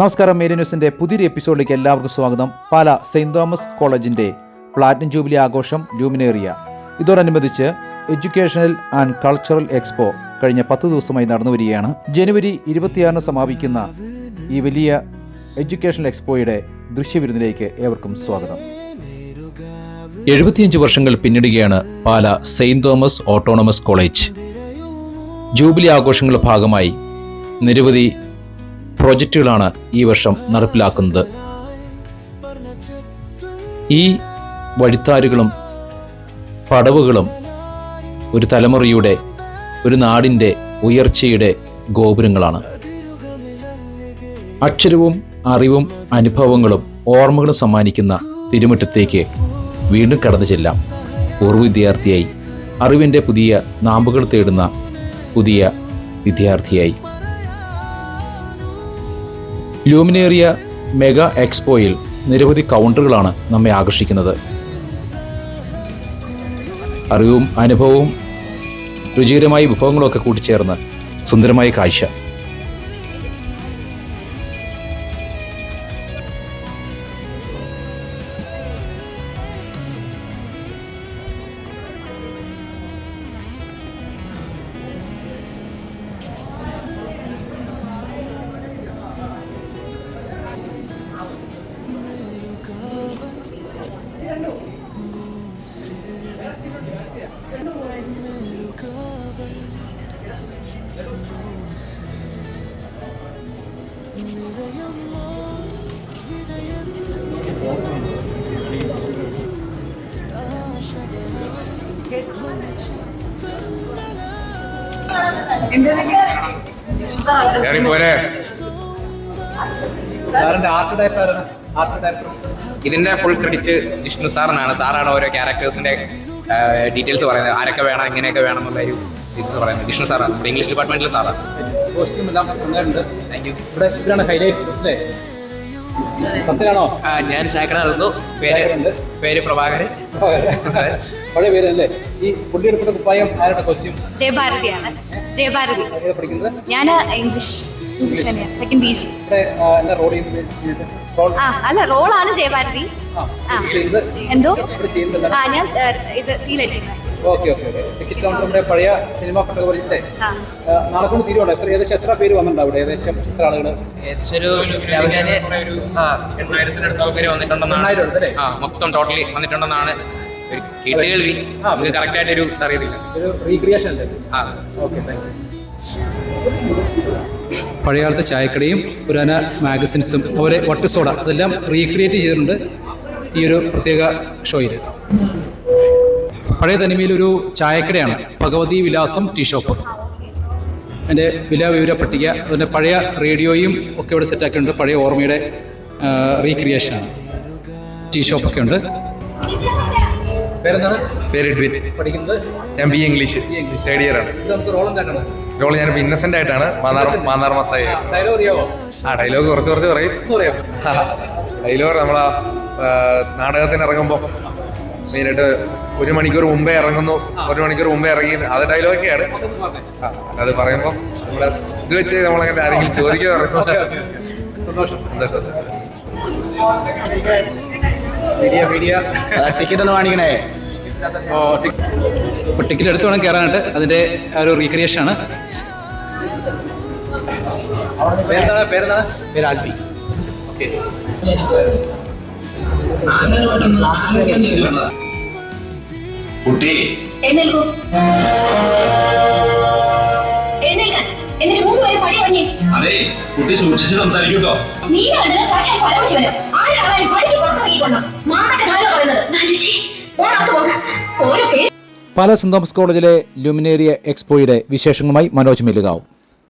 നമസ്കാരം മേരി ന്യൂസിന്റെ പുതിയൊരു എപ്പിസോഡിലേക്ക് എല്ലാവർക്കും സ്വാഗതം. പാല സെയിന്റ് തോമസ് കോളേജിന്റെ പ്ലാറ്റിനം ജൂബിലി ആഘോഷം ലൂമിനേറിയ. ഇതോടനുബന്ധിച്ച് എഡ്യൂക്കേഷണൽ ആൻഡ് കൾച്ചറൽ എക്സ്പോ കഴിഞ്ഞ പത്ത് ദിവസമായി നടന്നു വരികയാണ്. ജനുവരി ഇരുപത്തിയാറിന് സമാപിക്കുന്ന ഈ വലിയ എഡ്യൂക്കേഷണൽ എക്സ്പോയുടെ ദൃശ്യവിരുന്നിലേക്ക് ഏവർക്കും സ്വാഗതം. എഴുപത്തിയഞ്ച് വർഷങ്ങൾ പിന്നിടുകയാണ് Pala saint Thomas autonomous college. Jubilee ആഘോഷങ്ങളുടെ ഭാഗമായി നിരവധി പ്രോജക്റ്റുകളാണ് ഈ വർഷം നടപ്പിലാക്കുന്നത്. ഈ വഴിത്താരുകളും പടവുകളും ഒരു തലമുറയുടെ ഒരു നാടിന്റെ ഉയർച്ചയുടെ ഗോപുരങ്ങളാണ്. അക്ഷരവും അറിവും അനുഭവങ്ങളും ഓർമ്മകളും സമ്മാനിക്കുന്ന തിരുമുറ്റത്തേക്ക് വീണ്ടും കടന്നു ചെല്ലാം. പൂർവ വിദ്യാർത്ഥിയായി അറിവിന്റെ പുതിയ നാമ്പുകൾ തേടുന്ന പുതിയ വിദ്യാർത്ഥിയായി. ലൂമിനേറിയ മെഗാ എക്സ്പോയിൽ നിരവധി കൗണ്ടറുകളാണ് നമ്മെ ആകർഷിക്കുന്നത്. അറിവും അനുഭവവും രുചികരമായ വിഭവങ്ങളൊക്കെ കൂട്ടിച്ചേർന്ന് സുന്ദരമായ കാഴ്ച. പോരെ ഇതിന്റെ ഫുൾ ക്രെഡിറ്റ് വിഷ്ണു സാറിനാണ്. സാറാണ് ഓരോ ക്യാരക്ടേഴ്സിന്റെ ഡീറ്റെയിൽസ് പറയുന്നത്. ആരൊക്കെ വേണം എങ്ങനെയൊക്കെ വേണം എന്നുള്ള ഒരു ഡീറ്റെയിൽസ് പറയുന്നത്. വിഷ്ണു സാറാണ്. നമ്മുടെ ഇംഗ്ലീഷ് ഡിപ്പാർട്ട്മെന്റിൽ സാറാണ് ഞാൻ ചായക്കട നടന്നു പേര്. പേര് പ്രഭാകരൻ. പഴയ പേരല്ലേ? ഈ പുള്ളിയെടുക്കുന്ന കുപ്പായം ആരുടെ കോസ്റ്റ്യൂം ജയഭാരതിയാണ്. ജയഭാരതി. പഠിക്കുന്നത്? ഞാൻ ഇംഗ്ലീഷ് ഇംഗ്ലീഷ് തന്നെയാണ്. സെക്കൻഡ് പി ജി റോഡ് ആ അല്ല റോളാണ് ജയഭാരതി. എന്തോ? ആ ഞാൻ ഇത് സീലടിക്കുന്നത് okay okay okay. Ticket counter നമ്മുടെ പഴയ സിനിമ ആ. നാളെ കൊണ്ട് തീരുവാണ്? എത്ര ഏകദേശം എത്ര പേര് വന്നിട്ടുണ്ട് അവിടെ ഏകദേശം എത്ര ആളുകൾ ഏകദേശം ഒരു രാവിലെ എണ്ണായിരത്തിനടുത്ത വന്നിട്ടുണ്ടെന്നാണ്? ആ മൊത്തം ടോട്ടലി വന്നിട്ടുണ്ടെന്നാണ് ഒരു നമുക്ക് കറക്റ്റ് ആയിട്ട് ഒരു അറിയത്തില്ല. ഒരു റീക്രിയേഷൻ അല്ലേ? ആ. ഓക്കെ താങ്ക് പഴയകാലത്തെ ചായക്കടയും പുരാന മാഗസിൻസും അതുപോലെ വട്ടുസോഡ അതെല്ലാം റീക്രിയേറ്റ് ചെയ്തിട്ടുണ്ട് ഈ ഒരു പ്രത്യേക ഷോയിൽ പഴയ തനിമയിൽ ഒരു ചായക്കടയാണ് ഭഗവതി വിലാസം ടീ ഷോപ്പ്. എന്റെ വില വിവര പട്ടിക അതിന്റെ പഴയ റേഡിയോയും ഒക്കെ ഇവിടെ സെറ്റാക്കിയിട്ടുണ്ട് പഴയ ഓർമ്മയുടെ റീക്രിയേഷനാണ് ടീ ഷോപ്പൊക്കെ ഉണ്ട്. പേരെന്താണ്? പേര് എഡ്വിൻ പഠിക്കുന്നത്? ഞാൻ ബി ഇംഗ്ലീഷ്. തേർഡ് ഇയർ ആണ്. റോൾ ഞാൻ ഇന്നസെന്റ് ആയിട്ടാണ്. മാന്നാർ മാന്നാർ മത്തായി. ആ ഡയലോഗ് കുറച്ച് കുറച്ച് പറയും. ഡയലോഗ് നമ്മളാ നാടകത്തിന് ഇറങ്ങുമ്പോൾ മെയിനായിട്ട് ഒരു മണിക്കൂർ മുമ്പേ ഇറങ്ങുന്നു. ഒരു മണിക്കൂർ മുമ്പേ ഇറങ്ങി അത് ഡയലോഗൊക്കെയാണ് അത് പറയുമ്പോൾ നമ്മളെ ഇത് വെച്ച് നമ്മളങ്ങനെ ആരെങ്കിലും ചോദിക്കുക പറയുമ്പോൾ സന്തോഷം. സന്തോഷം മീഡിയ മീഡിയ ടിക്കറ്റ് ഒന്ന് കാണിക്കണേ. ഇപ്പൊ ടിക്കറ്റ് എടുത്ത് വേണം കയറാനായിട്ട്. അതിന്റെ ആ ഒരു റീക്രിയേഷൻ ആണ്. പേരെന്താണ്? പേരെന്താണ്? പേര് ആൽഫി. കുട്ടി. എഴുന്നേൽക്കൂ എഴുന്നേൽക്കാൻ എന്നിട്ട് മൂന്ന് പേര് പടി വഞ്ഞി അതെ കുട്ടി സൂക്ഷിച്ച് സംസാരിക്കൂട്ടോ നീയാണ് സാക്ഷാൽ പരമശിവന് ആരാണ് പടിക്ക് പുറത്തിറങ്ങിക്കൊണ്ടോ മാമന്റെ കാലോ പറയുന്നത്? നാലുച്ചി ഓണത്ത് പോക. ഓരോ പേര് പാല സെന്റ് തോമസ് കോളേജിലെ ലുമിനേറിയ എക്സ്പോയുടെ വിശേഷങ്ങളുമായി മനോജ് മെല്ലുകാവ്